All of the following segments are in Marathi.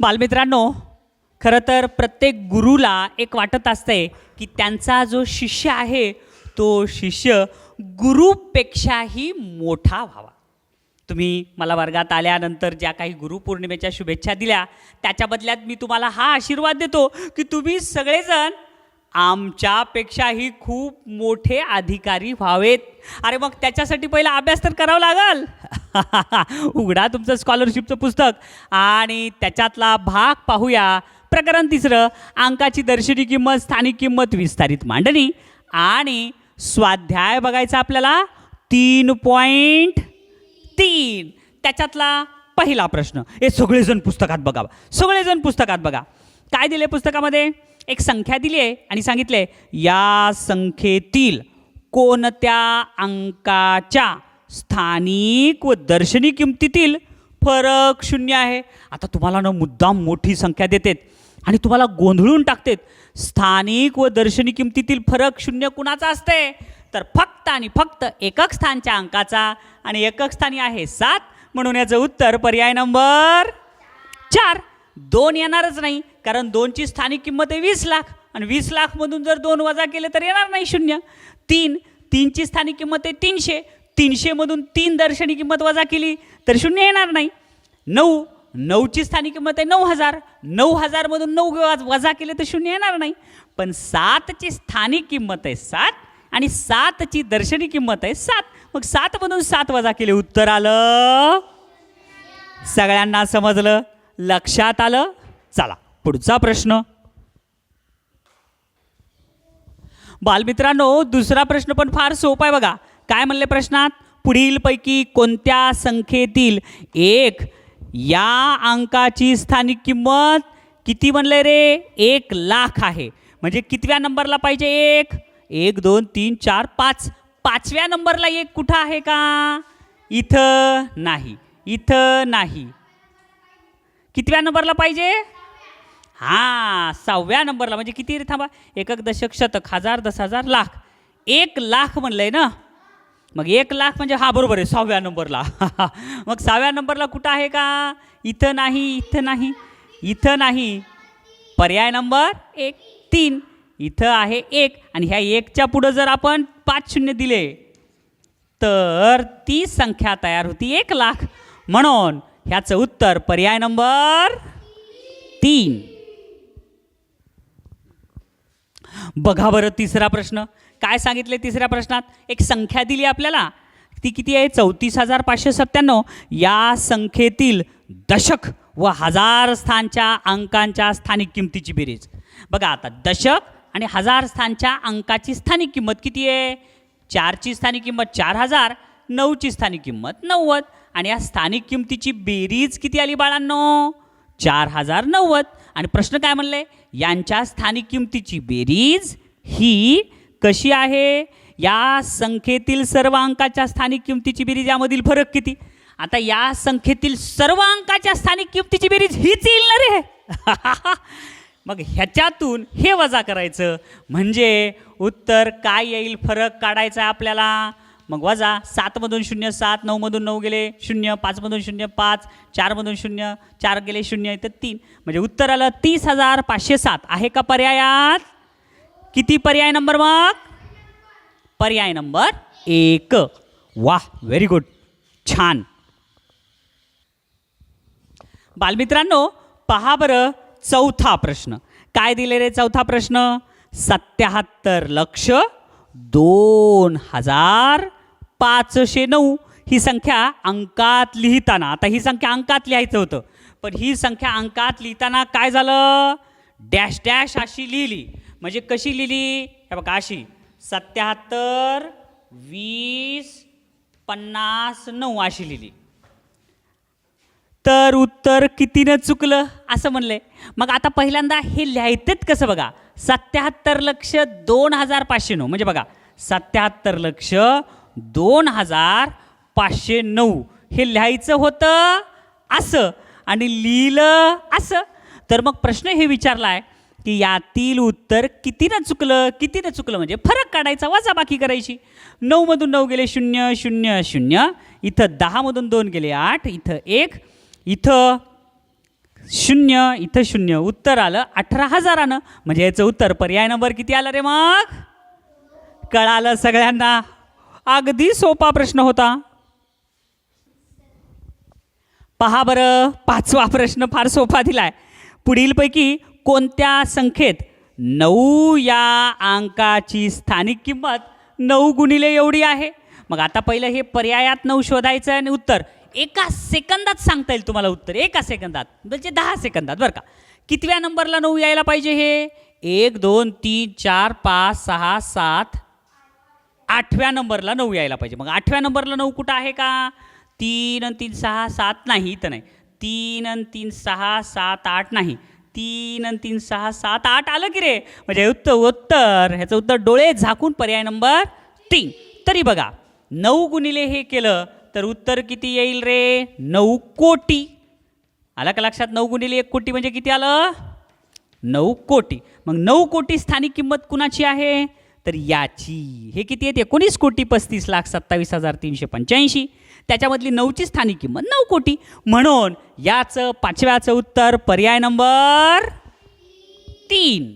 बालमित्रांनो खरं तर प्रत्येक गुरुला एक वाटत असतंय की त्यांचा जो शिष्य आहे तो शिष्य गुरुपेक्षाही मोठा व्हावा. तुम्ही मला वर्गात आल्यानंतर ज्या काही गुरुपौर्णिमेच्या शुभेच्छा दिल्या त्याच्या बदल्यात मी तुम्हाला हा आशीर्वाद देतो की तुम्ही सगळेजण आमच्यापेक्षाही खूप मोठे अधिकारी व्हावेत. अरे मग त्याच्यासाठी पहिला अभ्यास तर करावा लागल. उघडा तुमचं स्कॉलरशिपचं पुस्तक. आणि त्याच्यातला भाग पाहूया. प्रकरण तिसरं अंकाची दर्शनी किंमत स्थानिक किंमत विस्तारित मांडणी. आणि स्वाध्याय बघायचा आपल्याला तीन पॉईंट तीन. त्याच्यातला पहिला प्रश्न. हे सगळेजण पुस्तकात बघा सगळेजण पुस्तकात बघा. काय दिले पुस्तकामध्ये? एक संख्या दिली आहे आणि सांगितलं आहे या संख्येतील कोणत्या अंकाच्या स्थानिक व दर्शनी किमतीतील फरक शून्य आहे? आता तुम्हाला ना मुद्दाम मोठी संख्या देतेत आणि तुम्हाला गोंधळून टाकतेत स्थानिक व दर्शनी किमतीतील फरक शून्य कुणाचा असते? तर फक्त आणि फक्त एकक स्थानच्या अंकाचा आणि एकक स्थानी आहे सात. म्हणून याचं उत्तर पर्याय नंबर चार. दोन येणारच नाही कारण दोनची स्थानिक किंमत आहे वीस लाख. आणि वीस लाखमधून जर दोन वजा केले तर येणार नाही शून्य. तीन तीनची स्थानिक किंमत आहे तीनशे. तीनशेमधून तीन दर्शनी किंमत वजा केली तर शून्य येणार नाही. नऊ नऊची स्थानिक किंमत आहे नऊ हजार. नऊ हजारमधून नऊ वजा केले तर शून्य येणार नाही. पण सातची स्थानिक किंमत आहे सात आणि सातची दर्शनी किंमत आहे सात. मग सातमधून सात वजा केले उत्तर आलं. सगळ्यांना समजलं? लक्षात आलं? चला पुढचा प्रश्न. बालमित्रांनो दुसरा प्रश्न पण फार सोपा आहे बघा. काय म्हणले प्रश्नात? पुढीलपैकी कोणत्या संख्येतील एक या अंकाची स्थानिक किंमत किती म्हणले रे? एक लाख आहे. म्हणजे कितव्या नंबरला पाहिजे एक? एक दोन तीन चार पाच. पाचव्या नंबरला एक कुठं आहे का? इथं नाही. इथं नाही. कितव्या नंबरला पाहिजे? हां सहाव्या नंबरला. म्हणजे किती रे थांबा. एकक दशक शतक हजार दस हजार लाख. एक लाख म्हणलंय ना? मग एक लाख म्हणजे हा बरोबर आहे सहाव्या नंबरला. मग सहाव्या नंबरला कुठं आहे का? इथं नाही इथं नाही इथं नाही. पर्याय नंबर? एक. तीन. इथं आहे एक. आणि ह्या एकच्या पुढं जर आपण पाच शून्य दिले तर ती संख्या तयार होती एक लाख. म्हणून ह्याचं उत्तर पर्याय नंबर तीन. बघा बरं तिसरा प्रश्न. काय सांगितले तिसऱ्या प्रश्नात? एक संख्या दिली आपल्याला. ती किती आहे? चौतीस हजार पाचशे सत्त्याण्णव. या संख्येतील दशक व हजार स्थानच्या अंकांच्या स्थानिक किमतीची बेरीज. बघा आता दशक आणि हजार स्थानच्या अंकाची स्थानिक किंमत किती आहे? चारची स्थानिक किंमत चार हजार नऊची स्थानिक किंमत नव्वद. आणि या स्थानिक किमतीची बेरीज किती आली बाळांनो? चार हजार नव्वद. आणि प्रश्न काय म्हणले? यांच्या स्थानिक किमतीची बेरीज ही कशी आहे? या संख्येतील सर्व अंकाच्या स्थानिक किमतीची बेरीज यामधील फरक किती? आता या संख्येतील सर्व अंकाच्या स्थानिक किमतीची बेरीज हीच येईल ना रे. मग ह्याच्यातून हे वजा करायचं. म्हणजे उत्तर काय येईल? फरक काढायचा आहे आपल्याला. मग वजा सातमधून शून्य सात नऊमधून नऊ गेले शून्य पाचमधून शून्य पाच चारमधून शून्य चार गेले शून्य तर तीन. म्हणजे उत्तर आलं तीस हजार पाचशे सात. आहे का पर्यायात? किती पर्याय नंबर मग? पर्याय नंबर एक. वा व्हेरी गुड छान. बालमित्रांनो पहा बरं चौथा प्रश्न. काय दिले रे चौथा प्रश्न? सत्याहत्तर लक्ष दोन हजार पाचशे नऊ ही संख्या अंकात लिहिताना. आता ही संख्या अंकात लिहायचं होतं. पण ही संख्या अंकात लिहिताना काय झालं? डॅश डॅश अशी लिहिली. म्हणजे कशी लिहिली? हे बघा अशी. सत्याहत्तर वीस पन्नास नऊ अशी लिहिली. तर उत्तर कितीनं चुकलं? असं म्हणलंय. मग आता पहिल्यांदा हे लिहायचंच कसं बघा? सत्याहत्तर लक्ष दोन हजार पाचशे नऊ. म्हणजे बघा सत्याहत्तर लक्ष दोन हजार पाचशे नऊ. हे लिहायचं होतं असं आणि लिहिलं असं. तर मग प्रश्न हे विचारला आहे की यातील उत्तर कितीनं चुकलं? कितीनं चुकलं? म्हणजे फरक काढायचा वजा बाकी करायची. नऊमधून नऊ गेले शून्य शून्य शून्य. इथं दहामधून दोन गेले आठ इथं एक इथं शून्य इथं शून्य. उत्तर आलं अठरा हजारानं. म्हणजे याचं उत्तर पर्याय नंबर किती आलं रे मग? कळालं सगळ्यांना. अगदी सोपा प्रश्न होता. पहा बरं पाचवा प्रश्न फार सोपा दिलाय. पुढीलपैकी कोणत्या संख्येत नऊ या अंकाची स्थानिक किंमत नऊ गुणिले एवढी आहे? मग आता पहिलं हे पर्यायात नऊ शोधायचं आणि उत्तर एका सेकंदात सांगता येईल तुम्हाला उत्तर. एका सेकंदात म्हणजे दहा सेकंदात बरं का? कितव्या नंबरला नऊ यायला पाहिजे हे? एक दोन तीन चार पाच सहा सात आठव्या नंबरला नऊ यायला पाहिजे. मग आठव्या नंबरला नऊ कुठं आहे का? तीन आणि तीन सहा सात नाही इथं नाही. तीन आणि तीन सहा सात आठ नाही. तीन आणि तीन सहा सात आठ आलं की रे? म्हणजे उत्तर उत्तर. ह्याचं उत्तर डोळे झाकून पर्याय नंबर तीन. तरी बघा नऊ गुणिले हे केलं तर उत्तर किती येईल रे? नऊ कोटी. आलं का लक्षात? नऊ गुणिले एक कोटी म्हणजे किती आलं? नऊ कोटी. मग नऊ कोटी स्थानिक किंमत कुणाची आहे? तर याची. हे किती येते एकोणीस कोटी पस्तीस लाख सत्तावीस हजार तीनशे पंच्याऐंशी. त्याच्यामधली नऊची स्थानिक किंमत नऊ कोटी. म्हणून याचं पाचव्याचं उत्तर पर्याय नंबर तीन.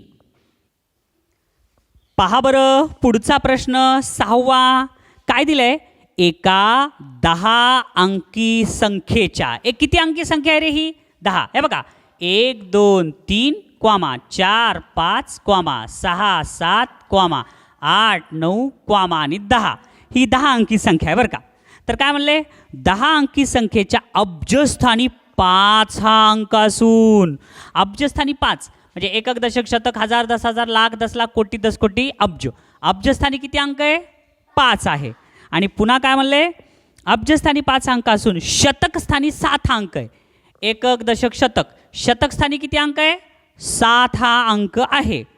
पहा बरं पुढचा प्रश्न सहावा. काय दिलंय? एका दहा अंकी संख्येच्या. एक किती अंकी संख्या आहे रे ही? दहा. हे बघा. एक दोन तीन क्वामा चार पाच क्वामा सहा सात क्वामा. आठ नऊ क्वामा आणि दहा. ही दहा अंकी संख्या आहे बरं का? तर काय म्हणले? दहा अंकी संख्येच्या अब्जस्थानी पाच हा अंक असून. अब्जस्थानी पाच. म्हणजे एकक दशक शतक हजार दस हजार लाख दस लाख कोटी दस कोटी अब्ज. अब्जस्थानी किती अंक आहे? पाच आहे. आणि पुन्हा काय म्हणले? अब्जस्थानी पाच अंक असून शतकस्थानी सात अंक आहे. एकक दशक शतक. शतकस्थानी किती अंक आहे? सात हा अंक आहे.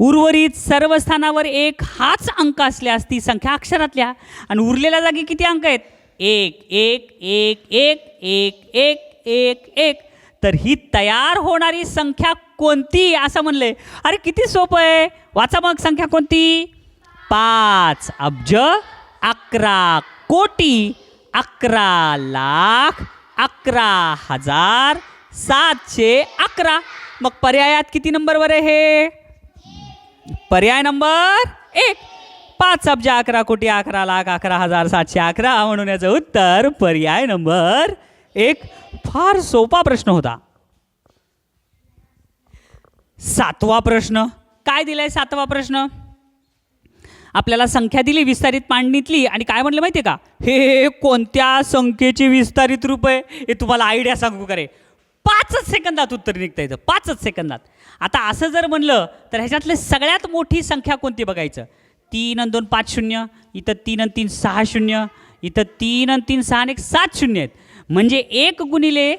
उर्वरित सर्व स्थानावर एक हाच अंक असल्यास ती संख्या अक्षरातल्या आणि उरलेल्या जागी किती अंक आहेत? एक एक एक एक एक एक एक एक. तर ही तयार होणारी संख्या कोणती असं म्हणले अरे किती सोपं आहे. वाचा मग संख्या कोणती? पाच. अब्ज अकरा. कोटी अकरा लाख अकरा हजार सातशे अकरा. मग पर्यायात किती नंबरवर आहे हे? पर्याय नंबर एक. पाच अब्ज अकरा कोटी अकरा लाख अकरा हजार सातशे अकरा म्हणून याचं उत्तर पर्याय नंबर एक. फार सोपा प्रश्न होता. सातवा प्रश्न. काय दिलाय सातवा प्रश्न? आपल्याला संख्या दिली विस्तारित मांडणीतली आणि काय म्हणलं माहिती आहे का? हे कोणत्या संख्येची विस्तारित रूप आहे? हे तुम्हाला आयडिया सांगू करे पाचच सेकंदात उत्तर निघतं येतं पाचच सेकंदात. आता असं जर म्हणलं तर ह्याच्यातले सगळ्यात मोठी संख्या कोणती बघायचं? तीन आणि दोन पाच शून्य इथं तीन आणि तीन सहा शून्य इथं तीन आणि तीन सहा आणि एक सात शून्य आहेत. म्हणजे एक गुणिले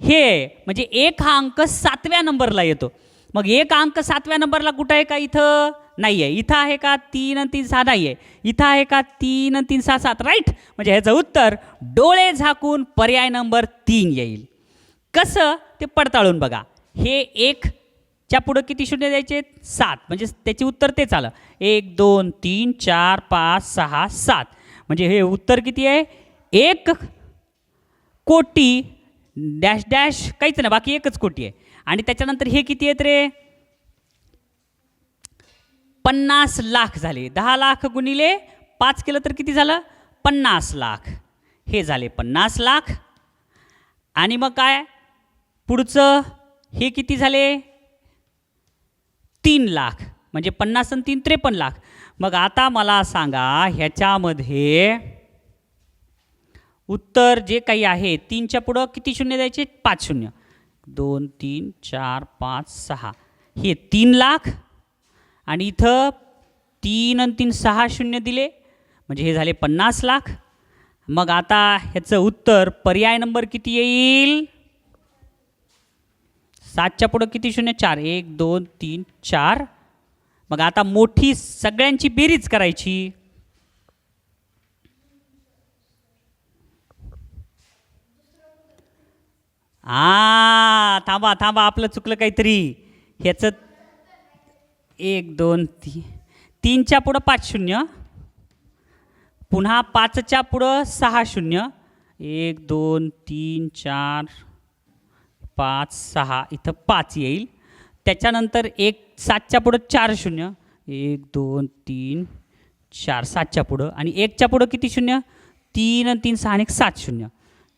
हे म्हणजे एक हा अंक सातव्या नंबरला येतो. मग एक अंक सातव्या नंबरला कुठं आहे का इथं? नाही आहे इथं आहे का तीन आणि तीन सहा? नाही आहे इथं आहे का तीन आणि तीन सहा सात? राईट. म्हणजे ह्याचं उत्तर डोळे झाकून पर्याय नंबर तीन येईल. कसं? ते पडताळून बघा. हे एक च्या पुढं किती शून्य द्यायचे? सात. म्हणजे त्याचे उत्तर तेच आलं. एक दोन तीन चार पाच सहा सात. म्हणजे हे उत्तर किती आहे? एक कोटी डॅश डॅश काहीच नाही. बाकी एकच कोटी आहे. आणि त्याच्यानंतर हे किती आहेत रे? पन्नास लाख झाले. दहा लाख गुणिले पाच केलं तर किती झालं? पन्नास लाख. हे झाले पन्नास लाख. आणि मग काय? पुढचं? हे किती झाले? तीन लाख. म्हणजे पन्नास आणि तीन त्रेपन्न लाख. मग आता मला सांगा ह्याच्यामध्ये उत्तर जे काही आहे तीनच्या पुढं किती शून्य द्यायचे? पाच शून्य. दोन तीन चार पाच सहा. हे तीन लाख आणि इथं तीन आणि तीन सहा शून्य दिले. म्हणजे हे झाले पन्नास लाख. मग आता ह्याचं उत्तर पर्याय नंबर किती येईल? सातच्या पुढं किती शून्य? चार. एक दोन तीन चार. मग आता मोठी सगळ्यांची बेरीज करायची. आ थांबा थांबा आपलं चुकलं काहीतरी. ह्याचं एक दोन तीन तीनच्या पुढं पाच शून्य. पुन्हा पाचच्या पुढं सहा शून्य. एक दोन तीन चार. पाच सहा इथं पाच येईल. त्याच्यानंतर एक सातच्या पुढं चार शून्य. एक दोन तीन चार सातच्या पुढं. आणि एकच्या पुढं किती शून्य? तीन आणि तीन सहा आणि एक सात शून्य.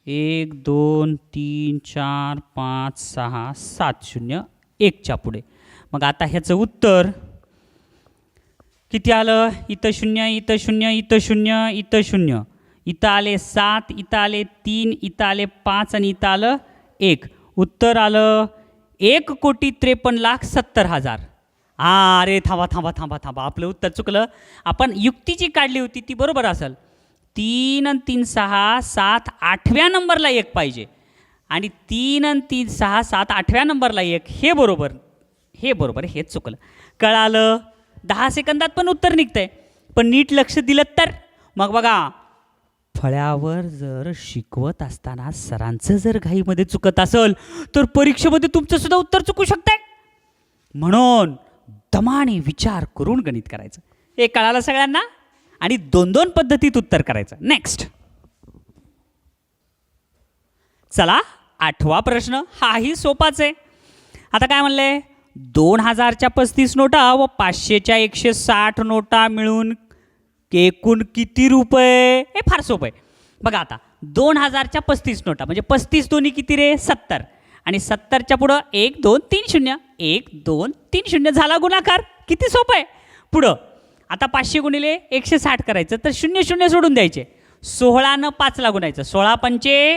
एक दोन तीन चार पाच सहा सात शून्य. एकच्या पुढे. मग आता ह्याचं उत्तर. किती आलं? इथं शून्य इथं शून्य इथं शून्य इथं शून्य. इथं आले सात इथं आले तीन इथं आले पाच आणि इथं आलं एक. उत्तर आलं एक कोटी त्रेपन्न लाख सत्तर हजार. हा अरे थांबा थांबा थांबा थांबा. आपलं उत्तर चुकलं. आपण युक्ती जी काढली होती ती बरोबर असेल. तीन आणि तीन सहा सात आठव्या नंबरला एक पाहिजे. आणि तीन आणि तीन सहा सात आठव्या नंबरला एक हे बरोबर हे बरोबर हे चुकलं. कळालं? दहा सेकंदात पण उत्तर निघतंय. पण नीट लक्ष दिलं तर? मग बघा फळ्यावर जर शिकवत असताना सरांचं जर घाईमध्ये चुकत असेल तर परीक्षेमध्ये तुमचं सुद्धा उत्तर चुकू शकतंय. म्हणून दमाने विचार करून गणित करायचं. हे कळालं सगळ्यांना? आणि दोन दोन पद्धतीत उत्तर करायचं. नेक्स्ट चला आठवा प्रश्न. हाही सोपाच आहे. आता काय म्हणलंय दोन हजारच्या पस्तीस नोटा व पाचशेच्या एकशे साठ नोटा मिळून एकूण किती रुपये? हे फार सोपं आहे. बघा आता दोन हजारच्या पस्तीस नोटा म्हणजे पस्तीस दोन्ही किती रे? सत्तर. आणि सत्तरच्या पुढं एक दोन तीन शून्य. एक दोन तीन शून्य झाला गुणाकार. किती सोपं आहे. पुढं आता पाचशे गुणिले एकशे साठ करायचं तर शून्य शून्य सोडून द्यायचे. सोळानं पाचला गुणायचं सोळा पंचे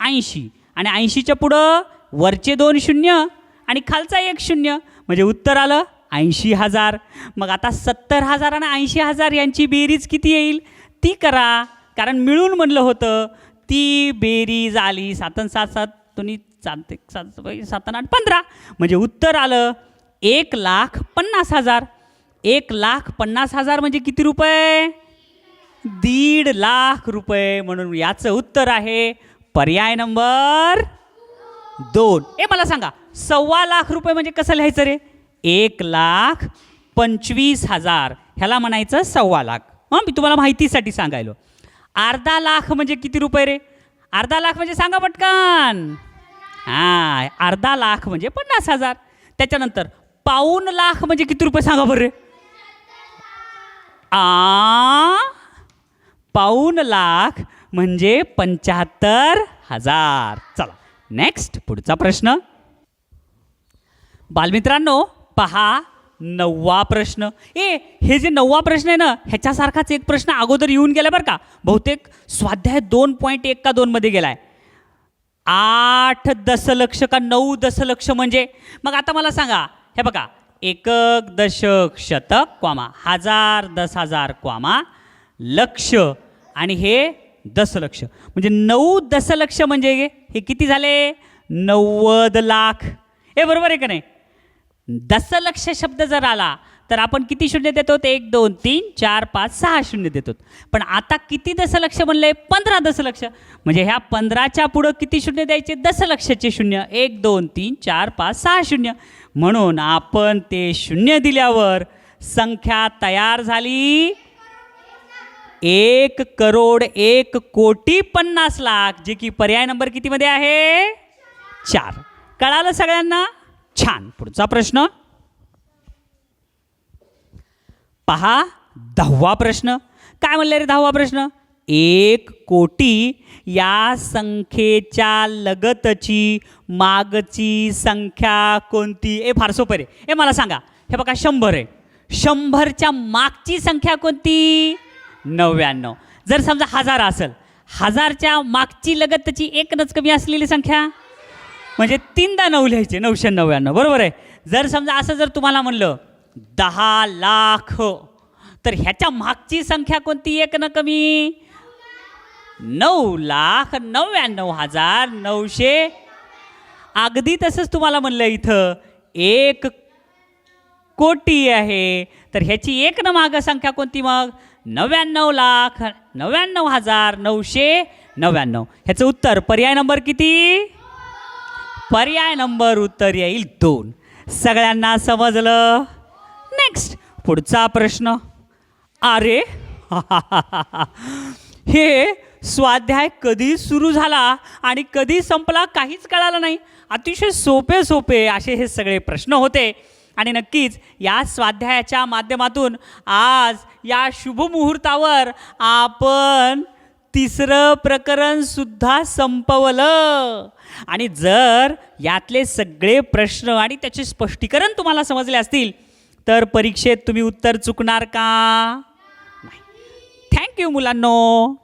ऐंशी. आणि ऐंशीच्या पुढं वरचे दोन शून्य आणि खालचा एक शून्य. म्हणजे उत्तर आलं ऐंशी हजार. मग आता सत्तर हजार आणि ऐंशी हजार यांची बेरीज किती येईल? ती करा. कारण मिळून म्हणलं होतं ती बेरीज आली सातन सात सात तुम्ही सात सात सातन आठ पंधरा. म्हणजे उत्तर आलं एक लाख पन्नास हजार. एक लाख पन्नास हजार म्हणजे किती रुपये? दीड लाख रुपये म्हणून याचं उत्तर आहे पर्याय नंबर दोन. ए मला सांगा सव्वा लाख रुपये म्हणजे कसं लिहायचं रे? एक लाख पंचवीस हजार. ह्याला म्हणायचं सव्वा लाख. हां मी तुम्हाला माहितीसाठी सांगायलो. अर्धा लाख म्हणजे किती रुपये रे? अर्धा लाख म्हणजे सांगा पटकन. हां अर्धा लाख म्हणजे पन्नास हजार. त्याच्यानंतर पाऊन लाख म्हणजे किती रुपये सांगा बरं रे? आ पाऊन लाख म्हणजे पंच्याहत्तर हजार. चला नेक्स्ट पुढचा प्रश्न. बालमित्रांनो पहा नववा प्रश्न. ए हे जे नववा प्रश्न आहे ना ह्याच्यासारखाच एक प्रश्न अगोदर येऊन गेला बरं का. बहुतेक स्वाध्याय दोन पॉईंट एक का दोनमध्ये आहे आठ दशलक्ष का नऊ दशलक्ष म्हणजे? मग आता मला सांगा हे बघा एकक दशक शतक क्वामा हजार दस हजार क्वामा लक्ष. आणि हे दशलक्ष. म्हणजे नऊ दशलक्ष म्हणजे हे किती झाले? नव्वद लाख. हे बरोबर आहे का नाही? दशलक्ष शब्द जर आला तर आपण किती शून्य देतो? एक दोन तीन चार पाच सहा शून्य देतो. पण आता किती दशलक्ष आहे पंधरा दशलक्ष म्हणजे ह्या पंधराच्या पुढं किती शून्य द्यायचे? दशलक्षाचे शून्य. एक दोन तीन चार पाच सहा शून्य. म्हणून आपण ते शून्य दिल्यावर संख्या तयार झाली. एक करोड एक कोटी पन्नास लाख. जे की पर्याय नंबर कितीमध्ये आहे? चार. कळालं सगळ्यांना? छान. पुढचा प्रश्न. पहा दहावा प्रश्न. काय म्हणले रे दहावा प्रश्न? एक कोटी या संख्येच्या लगतची मागची संख्या कोणती? ए फार सोपं रे. ए मला सांगा. हे बघा शंभर आहे. शंभरच्या मागची संख्या कोणती? नव्याण्णव. जर समजा हजार असेल हजारच्या मागची लगतची एकच कमी असलेली संख्या? म्हणजे तीनदा नऊ लिहायचे नऊशे नव्याण्णव. बरोबर आहे? जर समजा असं जर तुम्हाला म्हणलं दहा लाख. तर ह्याच्या मागची संख्या कोणती? एक ना कमी. नऊ लाख नव्याण्णव हजार नऊशे. अगदी तसंच तुम्हाला म्हणलं इथं एक कोटी आहे. तर ह्याची एक न मागं संख्या कोणती मग? नव्याण्णव लाख नव्याण्णव हजार नऊशे नव्याण्णव. ह्याचं उत्तर पर्याय नंबर किती? पर्याय नंबर उत्तर येईल दोन. सगळ्यांना समजलं? नेक्स्ट पुढचा प्रश्न. अरे हे स्वाध्याय कधी सुरू झाला आणि कधी संपला काहीच कळालं नाही. अतिशय सोपे सोपे असे हे सगळे प्रश्न होते. आणि नक्कीच या स्वाध्यायाच्या माध्यमातून आज या शुभमुहूर्तावर आपण तिसरं प्रकरणसुद्धा संपवलं. आणि जर यातले सगळे प्रश्न आणि त्याचे स्पष्टीकरण तुम्हाला समजले असतील तर परीक्षेत तुम्ही उत्तर चुकणार का? नाही. थँक्यू मुलांनो.